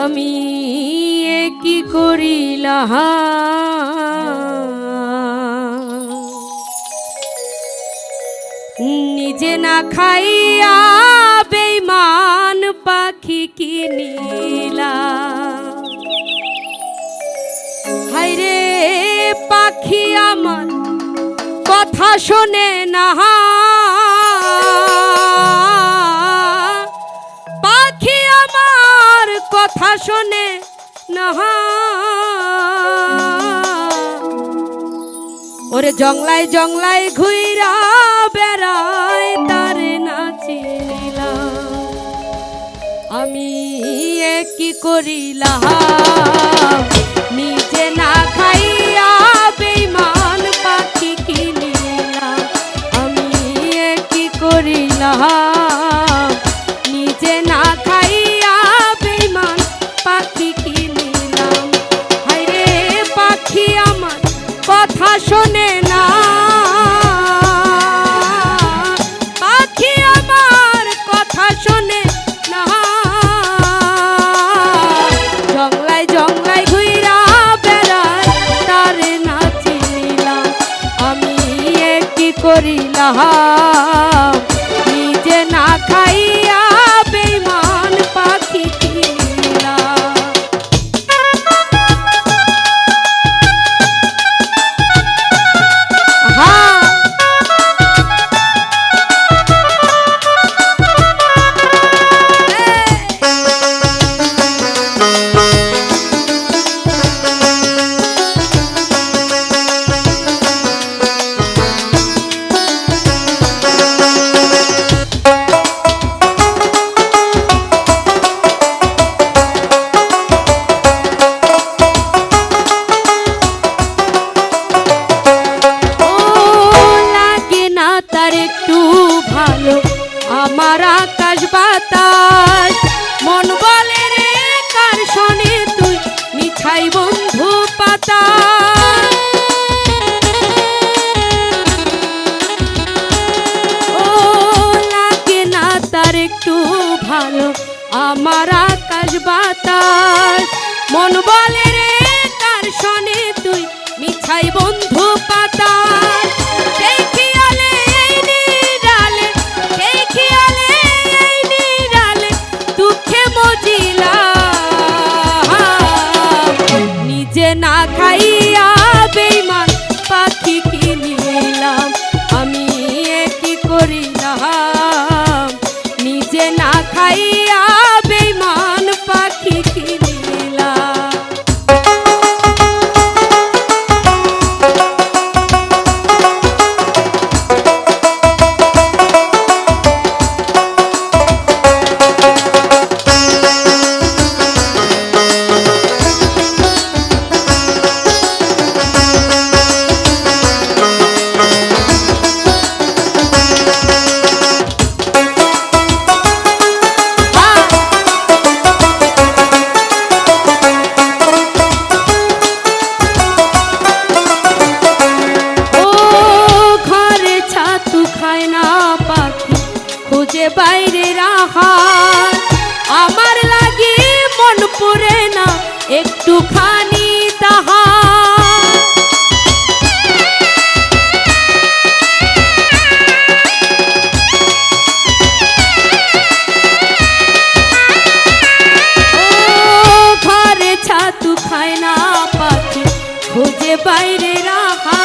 আমি কি করিলাম? নিজে না খাইয়া বেইমান পাখি কিনিলা হাইরে পাখি আমার কথা শোনে না। কথা শোনে ওরে জংলায় জংলায় ঘুইরা বেড়ায় তারে নাচি আমি কি করিলাম? নিজে শোনে না। পাখি আমার কথা শোনে না। জংলায় জংলায় ঘুইরা বেড়ায়, তারে নাচিলাম আমি এ কি করিলাম? আমার আকাশ বাতাস। মন বলে রে কার শনে তুই মিছাই বন্ধু পাতা একটুখানি তাহা। ঘরে ছাতু খায় না পাখি খুঁজে বাইরে রাখা।